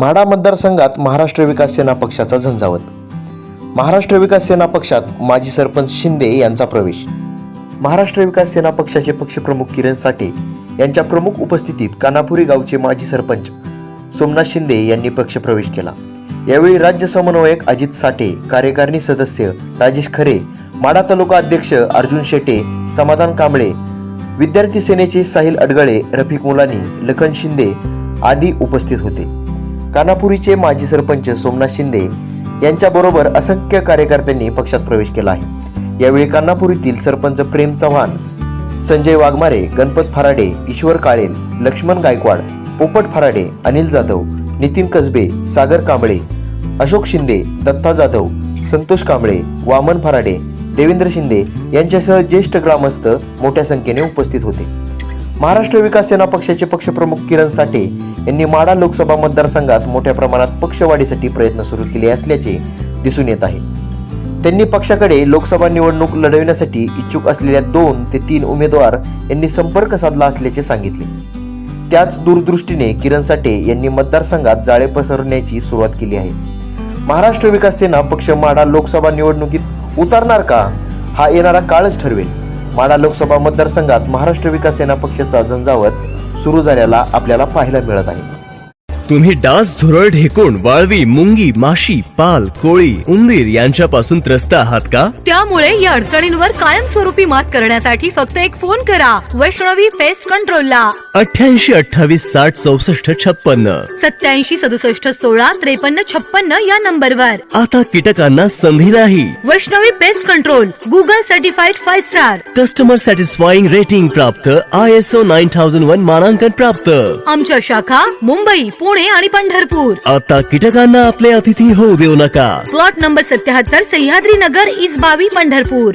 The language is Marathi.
म्हाडा मतदारसंघात महाराष्ट्र विकास सेना पक्षाचा झंझावत. महाराष्ट्र विकास सेना पक्षात माजी सरपंच शिंदे यांचा प्रवेश. महाराष्ट्र विकास सेना पक्षाचे पक्षप्रमुख किरण साठे यांच्या प्रमुख उपस्थितीत कानापुरी गावचे माजी सरपंच सोमनाथ शिंदे यांनी पक्षप्रवेश केला. यावेळी राज्य समन्वयक अजित साठे कार्यकारिणी सदस्य राजेश खरे माडा तालुका अध्यक्ष अर्जुन शेटे समाधान कांबळे विद्यार्थी सेनेचे साहिल अडगळे रफिक मुलानी लखन शिंदे आदी उपस्थित होते. कानापुरीचे माजी सरपंच सोमनाथ शिंदे यांच्याबरोबर असंख्य कार्यकर्त्यांनी पक्षात प्रवेश केला आहे. यावेळी कानापुरीतील सरपंच प्रेम चव्हाण संजय वाघमारे गणपत फराडे ईश्वर काळेल लक्ष्मण गायकवाड पोपट फराडे अनिल जाधव नितीन कसबे सागर कांबळे अशोक शिंदे दत्ता जाधव संतोष कांबळे वामन फराडे देवेंद्र शिंदे यांच्यासह ज्येष्ठ ग्रामस्थ मोठ्या संख्येने उपस्थित होते. महाराष्ट्र विकास सेना पक्षाचे पक्षप्रमुख किरण साठे यांनी माडा लोकसभा मतदारसंघात मोठ्या प्रमाणात पक्षवाढीसाठी प्रयत्न सुरू केले असल्याचे दिसून येत आहे. त्यांनी पक्षाकडे लोकसभा निवडणूक लढविण्यासाठी इच्छुक असलेल्या दोन ते तीन उमेदवार यांनी संपर्क साधला असल्याचे सांगितले. त्याच दूरदृष्टीने किरण साठे यांनी मतदारसंघात जाळे पसरण्याची सुरुवात केली आहे. महाराष्ट्र विकास सेना पक्ष माडा लोकसभा निवडणुकीत उतरणार का? हा येणारा काळच ठरवेल. माडा लोकसभा मतदारसंघात महाराष्ट्र विकास सेना पक्षाचा झंझावत सुरू झाल्याला आपल्याला पाहायला मिळत आहे. तुम्ही डास झुरळ ढेकूण वाळवी मुंगी माशी पाल कोळी उंदीर यांच्यापासून त्रस्त आहात का? त्यामुळे या अडचणींवर कायमस्वरूपी मात करण्यासाठी फक्त एक फोन करा. वैष्णवी पेस्ट कंट्रोलला. अठ्याऐंशी अठ्ठावीस साठ चौसष्ट छप्पन्न. सत्याऐंशी सदुसष्ट सोळा त्रेपन्न छप्पन्न या नंबरवर. आता कीटकांना संधी नाही. Vaishnavi pest control Google certified five star customer satisfying rating प्राप्त I S O nine thousand one मानांकन प्राप्त. आमच्या शाखा मुंबई पुणे आणि पंढरपूर. आता कीटकांना आपले अतिथी होऊ देऊ नका. प्लॉट नंबर सत्याहत्तर सह्याद्री नगर इजबावी पंढरपूर.